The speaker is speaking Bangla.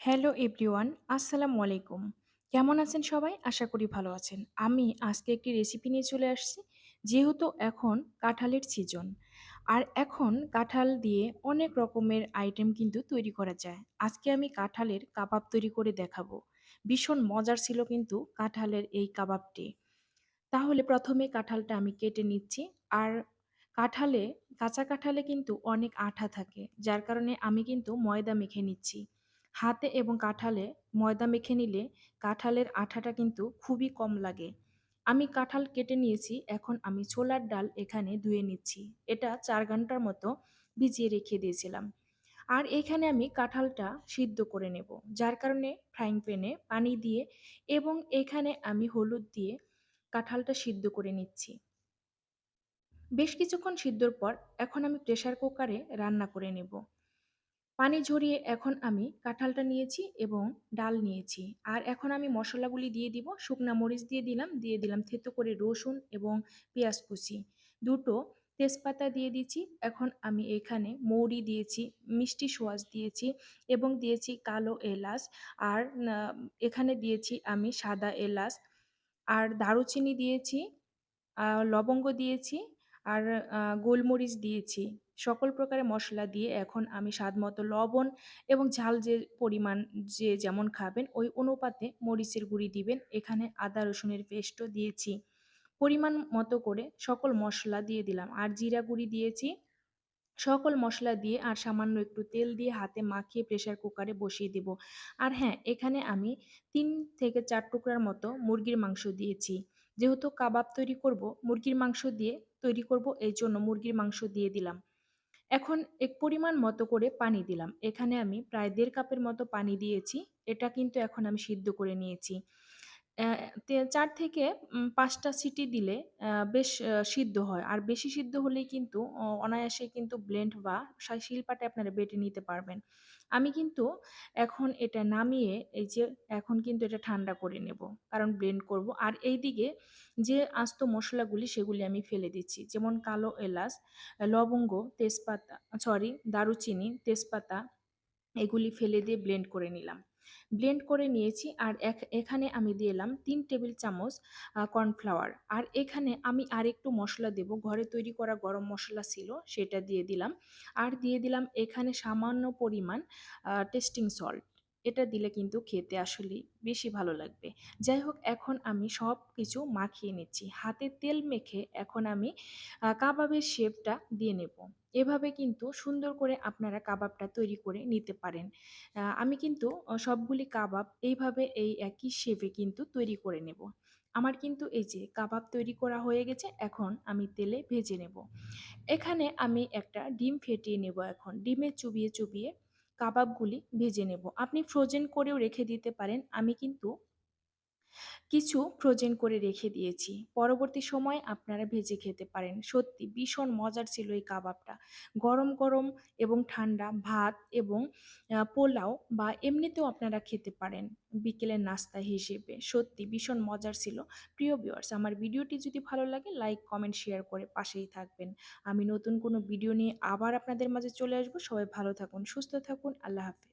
হ্যালো এভরিওয়ান, আসসালামু আলাইকুম। কেমন আছেন সবাই? আশা করি ভালো আছেন। আমি আজকে একটি রেসিপি নিয়ে চলে আসছি। যেহেতু এখন কাঁঠালের সিজন। আর এখন কাঁঠাল দিয়ে অনেক রকমের আইটেম কিন্তু তৈরি করা যায়। আজকে আমি কাঁঠালের কাবাব তৈরি করে দেখাবো। ভীষণ মজার ছিল কিন্তু কাঁঠালের এই কাবাবটি। তাহলে প্রথমে কাঁঠালটা আমি কেটে নিচ্ছি। আর কাঁঠালে কাঁচা কাঁঠালে কিন্তু অনেক আঠা থাকে। যার কারণে আমি কিন্তু ময়দা মেখে নিচ্ছি। হাতে এবং কাঁঠালে ময়দা মেখে নিলে কাঁঠালের আঠাটা কিন্তু খুবই কম লাগে। আমি কাঁঠাল কেটে নিয়েছি, এখন আমি ছোলার ডাল এখানে ধুয়ে নিচ্ছি। এটা চার ঘণ্টার মতো ভিজিয়ে রেখে দিয়েছিলাম। আর এখানে আমি কাঁঠালটা সিদ্ধ করে নেব। যার কারণে ফ্রাইং প্যানে পানি দিয়ে এবং এখানে আমি হলুদ দিয়ে কাঁঠালটা সিদ্ধ করে নিচ্ছি। বেশ কিছুক্ষণ সিদ্ধর পর এখন আমি প্রেশার কুকারে রান্না করে নেব। পানি ঝরিয়ে এখন আমি কাঁঠালটা নিয়েছি এবং ডাল নিয়েছি। আর এখন আমি মশলাগুলি দিয়ে দিব। শুকনা মরিচ দিয়ে দিলাম, দিয়ে দিলাম থেতো করে রসুন এবং পেঁয়াজ কুচি। দুটো তেজপাতা দিয়ে দিচ্ছি। এখন আমি এখানে মৌরি দিয়েছি, মিষ্টি সোয়াজ দিয়েছি এবং দিয়েছি কালো এলাচ। আর এখানে দিয়েছি আমি সাদা এলাচ আর দারুচিনি দিয়েছি, লবঙ্গ দিয়েছি আর গোলমরিচ দিয়েছি। সকল প্রকারের মশলা দিয়ে এখন আমি স্বাদমতো লবণ এবং ঝাল যে পরিমাণ যে যেমন খাবেন ওই অনুপাতে মরিচের গুঁড়ি দিবেন। এখানে আদা রসুনের পেস্টও দিয়েছি। পরিমাণ মতো করে সকল মশলা দিয়ে দিলাম। আর জিরা গুঁড়ি দিয়েছি। সকল মশলা দিয়ে আর সামান্য একটু তেল দিয়ে হাতে মাখিয়ে প্রেশার কুকারে বসিয়ে দেব। আর হ্যাঁ, এখানে আমি তিন থেকে চার টুকরার মতো মুরগির মাংস দিয়েছি। যেহেতু কাবাব তৈরি করব, মুরগির মাংস দিয়ে তৈরি করব এই জন্য মুরগির মাংস দিয়ে দিলাম। এখন এক পরিমাণ মতো করে পানি দিলাম। এখানে আমি প্রায় দেড় কাপের মতো পানি দিয়েছি। এটা কিন্তু এখন আমি সিদ্ধ করে নিয়েছি। অ্যা তে ৪ থেকে উম ৫ টা সিটি দিলে বেশ সিদ্ধ হয়। আর বেশি সিদ্ধ হলেই কিন্তু অনায়াসে কিন্তু ব্লেন্ড বা সা শিলপাটায় আপনারা বেটে নিতে পারবেন। আমি কিন্তু এখন এটা নামিয়ে এই যে এখন কিন্তু এটা ঠান্ডা করে নেব। কারণ ব্লেন্ড করব। আর এইদিকে যে আস্ত মসলাগুলি সেগুলি আমি ফেলে দিচ্ছি। যেমন কালো এলাচ, লবঙ্গ, তেজপাতা সরি দারুচিনি, তেজপাতা এগুলি ফেলে দিয়ে ব্লেন্ড করে নিলাম। ব্লেন্ড করে নিয়েছি আর এখ, এখানে আমি দিলাম তিন টেবিল চামচ কর্নফ্লাওয়ার। আর এখানে আমি আর একটু মশলা দেব। ঘরে তৈরি করা গরম মশলা ছিল, সেটা দিয়ে দিলাম। আর দিয়ে দিলাম এখানে সামান্য পরিমাণ টেস্টিং সল্ট। এটা দিলে কিন্তু খেতে আসলেই বেশি ভালো লাগবে। যাই হোক এখন আমি সব কিছু মাখিয়ে নিচ্ছি। হাতে তেল মেখে এখন আমি কাবাবের শেপটা দিয়ে নেব। এভাবে কিন্তু সুন্দর করে আপনারা কাবাবটা তৈরি করে নিতে পারেন। আমি কিন্তু সবগুলি কাবাব এইভাবে এই একই শেপে কিন্তু তৈরি করে নেব। আমার কিন্তু এই যে কাবাব তৈরি করা হয়ে গেছে, এখন আমি তেলে ভেজে নেব। এখানে আমি একটা ডিম ফেটিয়ে নেব এখন। ডিমে চুবিয়ে, চুবিয়ে কাবাবগুলি ভেজে নেব। আপনি ফ্রোজেন করেও রেখে দিতে পারেন। আমি কিন্তু কিছু ফ্রোজেন করে রেখে দিয়েছি। পরবর্তী সময়ে আপনারা ভেজে খেতে পারেন। সত্যি ভীষণ মজার ছিল এই কাবাবটা। গরম, গরম এবং ঠান্ডা ভাত এবং পোলাও বা এমনিতেও আপনারা খেতে পারেন বিকেলের নাস্তা হিসেবে। সত্যি ভীষণ মজার ছিল। প্রিয় ভিউয়ার্স আমার ভিডিওটি যদি ভালো লাগে লাইক, কমেন্ট, শেয়ার করে পাশেই থাকবেন। আমি নতুন কোনো ভিডিও নিয়ে আবার আপনাদের মাঝে চলে আসব সবাই ভালো থাকুন, সুস্থ থাকুন। আল্লাহ হাফেজ।